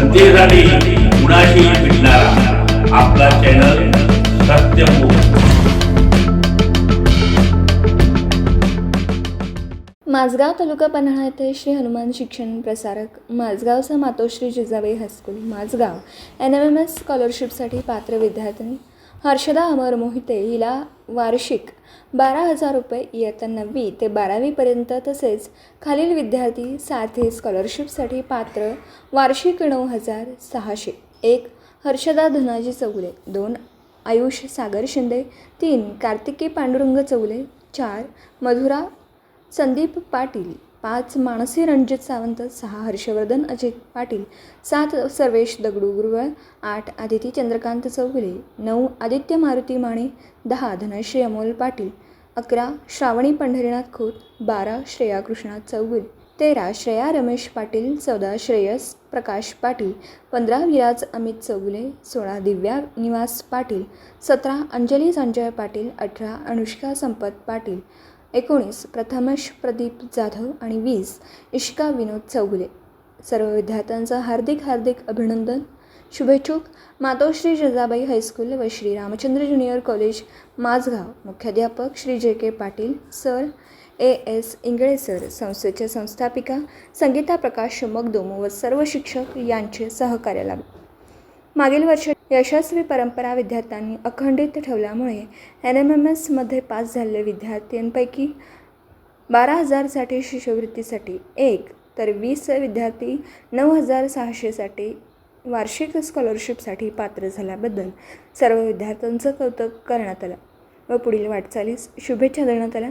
जनतेसाठी कुणाशी भेटणारा. आपला चॅनल सत्यमुख माझगाव तालुका पन्हाळा येथे श्री हनुमान शिक्षण प्रसारक माझगावचा Matoshri Jijabai high school Mazgaon. N M M S स्कॉलरशिपसाठी पात्र विद्यार्थ्यांनी हर्षदा अमर मोहिते हिला वार्षिक बारा हजार रुपये इयत्ता नववी ते बारावीपर्यंत तसेच खालील विद्यार्थी सारथी स्कॉलरशिपसाठी पात्र वार्षिक नऊ हजार सहाशे. एक हर्षदा धनाजी चौगुले. दोन आयुष सागर शिंदे. तीन कार्तिकी पांडुरंग चौले चार मधुरा संदीप पाटील. पाच मानसी रणजित सावंत सहा हर्षवर्धन अजित पाटील सात सर्वेश दगडू गुरुवळ आठ आदिती चंद्रकांत चौगुले नऊ आदित्य मारुती माने दहा धनश्री अमोल पाटील अकरा श्रावणी पंढरीनाथ खोत बारा श्रेया कृष्णाथ चौगुले तेरा श्रेया रमेश पाटील चौदा श्रेयस प्रकाश पाटील पंधरा विराज अमित चौगुले सोळा दिव्या निवास पाटील सतरा अंजली संजय पाटील अठरा अनुष्का संपत पाटील एकोणीस प्रथमेश प्रदीप जाधव आणि वीस इश्का विनोद चौगुले. सर्व विद्यार्थ्यांचं हार्दिक हार्दिक अभिनंदन शुभेच्छुक. मातोश्री जिजाबाई हायस्कूल व श्री रामचंद्र ज्युनियर कॉलेज माझगाव. मुख्याध्यापक Shri J K Patil sir. A. S. Ingale sir संस्थेच्या संस्थापिका संगीता प्रकाश मगदोम व सर्व शिक्षक यांचे सहकार्य लाभले मागील वर्षी यशस्वी परंपरा विद्यार्थ्यांनी अखंडित ठेवल्यामुळे एन एम एम एसमध्ये पास झालेल्या विद्यार्थ्यांपैकी बारा हजारसाठी शिष्यवृत्तीसाठी एक तर वीस विद्यार्थी नऊ हजार सहाशेसाठी वार्षिक स्कॉलरशिपसाठी पात्र झाल्याबद्दल सर्व विद्यार्थ्यांचं कौतुक करण्यात आलं. व पुढील वाटचालीस शुभेच्छा देण्यात आल्या.